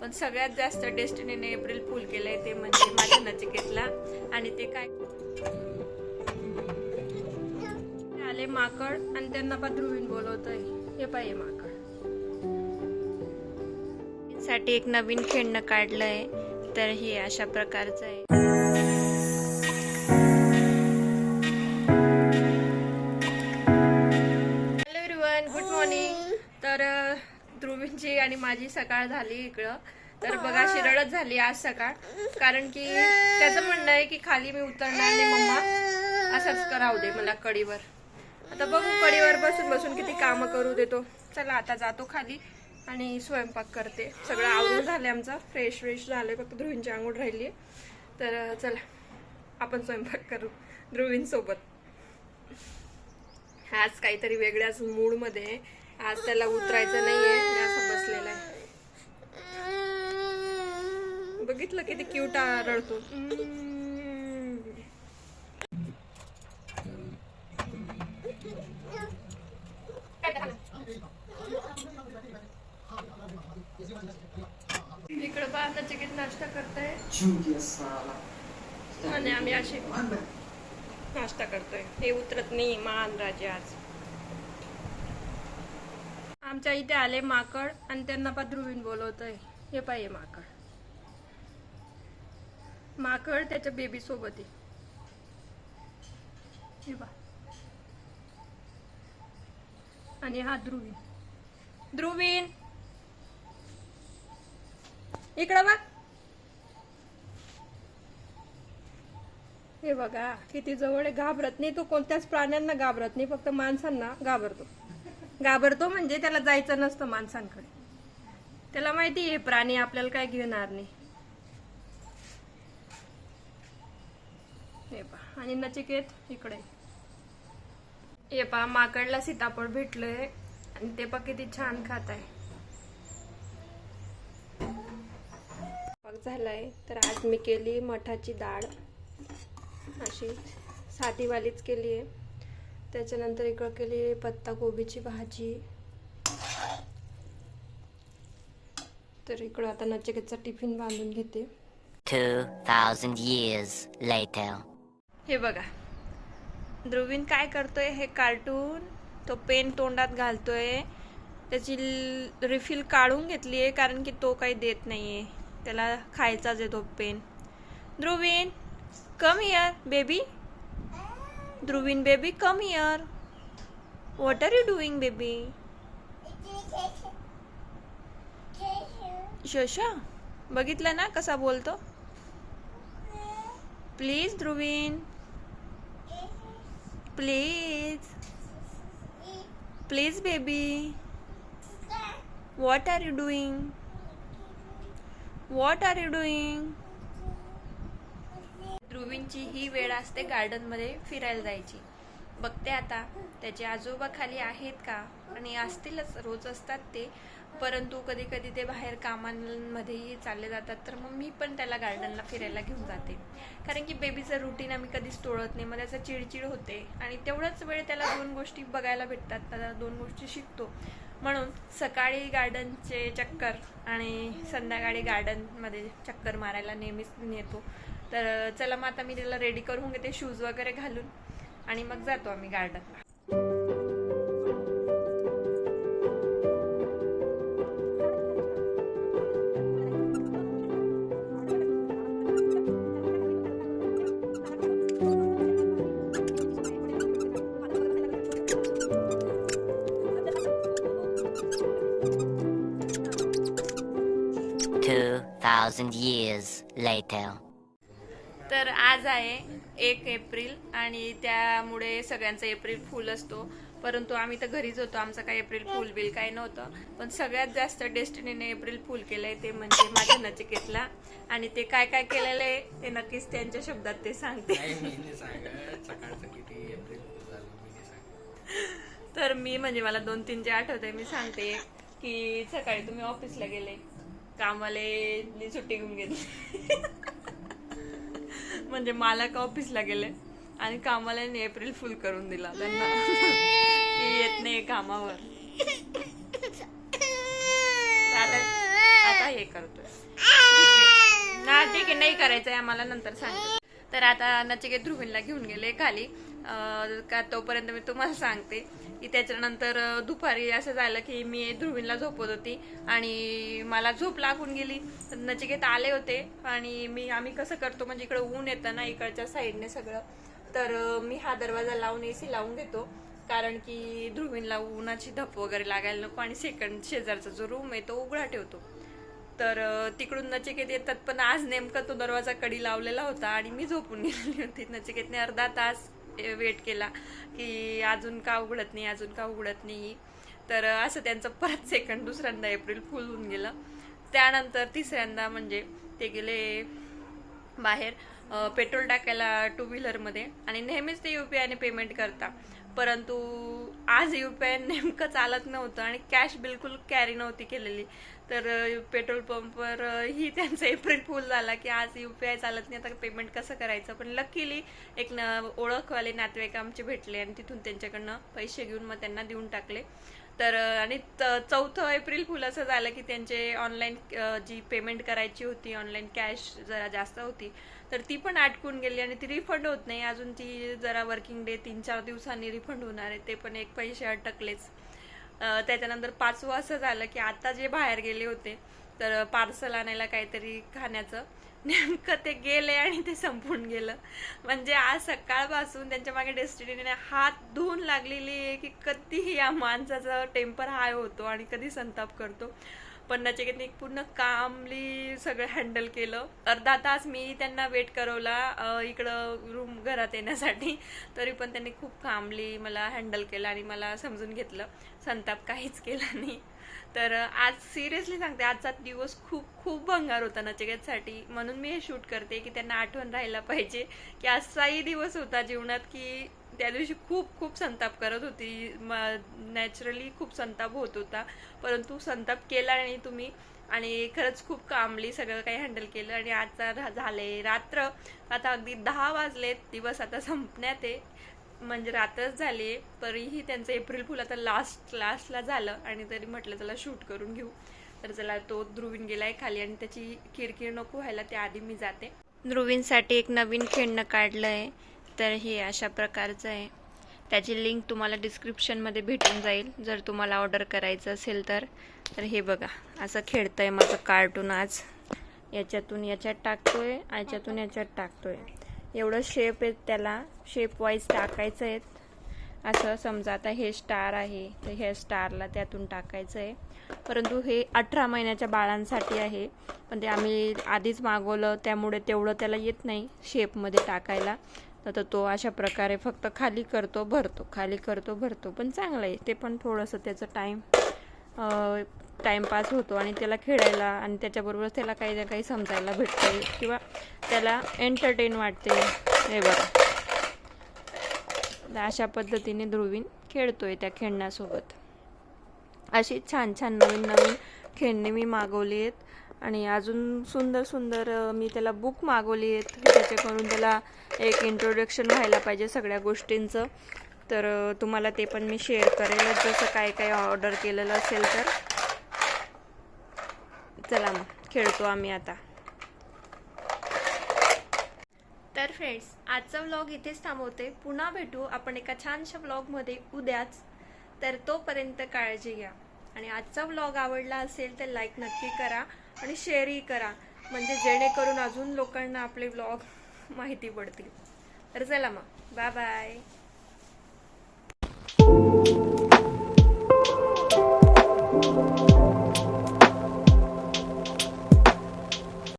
पण सगळ्यात जास्त डेस्टिनीने एप्रिल फुल केलंय ते म्हणजे माझ्या नचिकेतला. आणि ते काय? आले माकड आणि त्यांना पण बोलवतोय हे पाहिजे माकड. साठी एक नवीन खेळणं काढलंय. तर हे अशा प्रकारचं आहे. ध्रुवींची आणि माझी सकाळ झाली इकडं. तर बघा शिरडच झाली आज सकाळ. कारण की त्याचं म्हणणं आहे की खाली मी उतरणार नाही मम्मा. असंच करावं दे मला कडीवर आता बघू कडीवर बसून बसून किती कामं करू देतो चला आता जातो खाली आणि स्वयंपाक करते. सगळं आवरून झालं आमचं. फ्रेश फ्रेश झालंय. फक्त ध्रुवींची आंघोळ राहिली आहे. तर चला आपण स्वयंपाक करू ध्रुवींसोबत. आज काहीतरी वेगळ्याच मूडमध्ये आहे. आज त्याला उतरायचं नाहीये असं बसलेला आहे. बघितलं किती क्यूट रडतो. हम्म. इकडं बाहेर चिकीत नाश्ता करताय? आणि आम्ही असे नाश्ता करतोय. हे उतरत नाही महान राजे आज. आमच्या इथे आले माकड आणि त्यांना पण बोलवतोय. हे पाहिजे माकड. माकड त्याच्या बेबी सोबत आहे. हे आणि हा ध्रुवीन. ध्रुवीन! इकडं बघ. हे बघा किती जवळ आहे. घाबरत नाही तो. कोणत्याच प्राण्यांना घाबरत नाही. फक्त माणसांना घाबरतो. घाबरतो म्हणजे त्याला जायचं नसतं माणसांकडे. त्याला माहिती आहे प्राणी आपल्याला काय घेणार नाही. हे पहा आणि नचिकेत इकडे. हे पहा माकडला सीताफळ भेटलंय आणि ते पहा किती छान खात आहे. झालाय तर आज मी केली मठाची डाळ. अशी साधीवालीच केली आहे त्याच्यानंतर इकडं केली पत्ता गोबीची भाजी. तर इकडं आता नचिकेतचा टिफिन बांधून घेते. 2,000 years later. हे बघा. ध्रुवीन काय करतोय? हे कार्टून तो पेन तोंडात घालतोय. त्याची रिफिल काढून घेतली आहे कारण की तो काही देत नाहीये. त्याला खायचाच आहे तो pen. Dhruvin come here baby Dhruvin baby come here what are you doing baby Shasha बघितलं ना कसा बोलतो? Please Dhruvin. Please please baby what are you doing what are you doing रुवींची ही वेळ असते गार्डनमध्ये फिरायला जायची. बघते आता त्याचे आजोबा खाली आहेत का? आणि असतीलच रोज असतात ते. परंतु कधी कधी ते बाहेर कामांमध्येही चालले जातात. तर मग मी पण त्याला गार्डनला फिरायला घेऊन जाते. कारण की बेबीचं रुटीन आम्ही कधीच तोडत नाही. मग त्याचं चिडचिड होते. आणि तेवढाच वेळ त्याला दोन गोष्टी बघायला भेटतात. त्याला दोन गोष्टी शिकतो. म्हणून सकाळी गार्डनचे चक्कर आणि संध्याकाळी गार्डनमध्ये चक्कर मारायला नेहमीच नेतो तर चला मग आता मी त्याला रेडी करून घेते शूज वगैरे घालून आणि मग जातो आम्ही गार्डनला thousand years later. तर आज आहे एक एप्रिल आणि त्यामुळे सगळ्यांचा एप्रिल फुल असतो. परंतु आम्ही तर घरीच होतो. आमचं काही एप्रिल फुल बिल काही नव्हतं. पण सगळ्यात जास्त डेस्टिनीने एप्रिल फुल केलंय ते म्हणजे माझ्या नचिकेतला. आणि ते काय काय केलेलं आहे ते नक्कीच त्यांच्या शब्दात ते सांगते. नाही मी नाही सांगत. सकाळचं किती एप्रिल झालं मी नाही सांगत. तर मी म्हणजे मला दोन तीन जे आठवते मी सांगते की सकाळी तुम्ही ऑफिसला गेले. कामाले सुट्टी घेऊन गेली म्हणजे मला का ऑफिसला गेले आणि कामाला एप्रिल फुल करून दिला त्यांना. येत नाही कामावर. आता आता हे करतोय. ना ठीक आहे नाही करायचंय आम्हाला नंतर सांगतो. तर आता नचिकेत ध्रुवींला घेऊन गेले खाली. का तोपर्यंत मी तुम्हाला सांगते. की त्याच्यानंतर दुपारी असं झालं की मी ध्रुवीनला झोपत होती आणि मला झोप लागून गेली. नचिकेत आले होते आणि मी आम्ही कसं करतो म्हणजे इकडं ऊन येतं ना इकडच्या साईडने सगळं. तर मी हा दरवाजा लावून एसी लावून घेतो. कारण की ध्रुवीनला उन्हाची धप वगैरे लागायला नको आणि सेकंड शेजारचा जो रूम आहे तो उघडा ठेवतो. तर तिकडून नचिकेत येतात. पण आज नेमका तो दरवाजा कडी लावलेला होता आणि मी झोपून गेलेली होती. नचिकेतने अर्धा तास वेट केला की अजून का उघडत नाही अजून का उघडत नाही. तर असं त्यांचं परत सेकंड दुसऱ्यांदा एप्रिल फुल होऊन गेलं. त्यानंतर तिसऱ्यांदा म्हणजे ते गेले बाहेर पेट्रोल टाकायला टू व्हीलरमध्ये आणि नेहमीच ते यू पी आयने पेमेंट करता. परंतु आज यू पी आय नेमकं चालत नव्हतं आणि कॅश बिलकुल कॅरी नव्हती केलेली. तर पेट्रोल पंपवर ही त्यांचा एप्रिल फुल झाला की आज युपीआय चालत नाही आता पेमेंट कसं करायचं? पण लकीली एक न ओळखवाले नातेवाईक आमचे भेटले आणि तिथून त्यांच्याकडनं पैसे घेऊन मग त्यांना देऊन टाकले. तर आणि चौथं एप्रिल फुल असं झालं की त्यांचे ऑनलाईन जी पेमेंट करायची होती ऑनलाईन कॅश जरा जास्त होती तर ती पण अटकून गेली आणि ती रिफंड होत नाही. अजून ती जरा वर्किंग डे तीन चार दिवसांनी रिफंड होणार आहे ते पण एक पैसे अटकलेच. त्याच्यानंतर पाचवं असं झालं की आता जे बाहेर गेले होते तर पार्सल आणायला काहीतरी खाण्याचं. नेमकं ते गेले आणि ते संपून गेलं. म्हणजे आज सकाळपासून त्यांच्या मागे डेस्टिनीने हात धुवून लागलेली आहे की कधीही या माणसाचा टेम्पर हाय होतो आणि कधी संताप करतो. पण नचिकेतने पूर्ण कामली सगळं हँडल केलं. अर्धा तास मी त्यांना वेट करवला इकडं रूम घरात येण्यासाठी. तरी पण त्यांनी खूप कामली मला हँडल केलं आणि मला समजून घेतलं. संताप काहीच केला नाही. तर आज सिरियसली सांगते आजचा दिवस खूप खूप भंगार होता नचिकेतसाठी. म्हणून मी हे शूट करते की त्यांना आठवण राहायला पाहिजे की असाही दिवस होता जीवनात की त्या दिवशी खूप खूप संताप करत होती. नॅचरली खूप संताप होत होता. परंतु संताप केला आणि तुम्ही आणि खरंच खूप कामली सगळं काही हँडल केलं. आणि आता झाले रात्र. आता अगदी दहा वाजलेत दिवस आता संपण्यात आहे. म्हणजे रात्रच झाली आहे. तरीही त्यांचं एप्रिल फुल आता लास्ट लास्टला झालं. आणि तरी म्हटलं चला शूट करून घेऊ. तर चला तो ध्रुवीन गेलाय खाली. आणि त्याची किरकिर नको व्हायला. त्याआधी मी जाते. ध्रुवींसाठी एक नवीन खेळणं काढलं आहे तर हे अशा प्रकारचं आहे. त्याची लिंक तुम्हाला डिस्क्रिप्शनमध्ये भेटून जाईल. जर तुम्हाला ऑर्डर करायचं असेल तर. तर हे बघा असं खेळतं आहे माझं कार्टून आज. याच्यातून याच्यात टाकतो आहे याच्यातून याच्यात टाकतो आहे एवढं शेप आहे त्याला. शेप वाईज टाकायचं आहेत. असं समजा आता हे स्टार आहे. तर ह्या स्टारला त्यातून टाकायचं आहे. परंतु हे अठरा महिन्याच्या बाळांसाठी आहे. पण ते आम्ही आधीच मागवलं. त्यामुळे तेवढं त्याला येत नाही शेपमध्ये टाकायला. तर तो अशा प्रकारे फक्त खाली करतो भरतो खाली करतो भरतो. पण चांगलं आहे. ते पण थोडंसं त्याचं टाईम टाईमपास होतो आणि त्याला खेळायला आणि त्याच्याबरोबर त्याला काही ना काही समजायला भेटते किंवा त्याला एंटरटेन वाटते हे बघा. अशा पद्धतीने ध्रुवीन खेळतोय त्या खेळण्यासोबत. अशी छान छान नवीन नवीन खेळणे मी मागवली आहेत. आणि अजून सुंदर सुंदर मी त्याला बुक मागवली आहेत. त्याच्याकडून त्याला एक इंट्रोडक्शन व्हायला पाहिजे सगळ्या गोष्टींचं. तर तुम्हाला ते पण मी शेअर करेलच जसं काय काय ऑर्डर केलेलं असेल तर. चला मग खेळतो आम्ही आता. तर फ्रेंड्स आजचा व्लॉग इथेच थांबवते. पुन्हा भेटू. आपण एका छानशा व्लॉगमध्ये उद्याच. तर तोपर्यंत काळजी घ्या. आणि आजचा व्लॉग आवडला असेल तर लाईक नक्की करा आणि शेअरही करा. म्हणजे जेणेकरून अजून लोकांना आपले व्लॉग माहिती पडतील. तर चला मग. Bye bye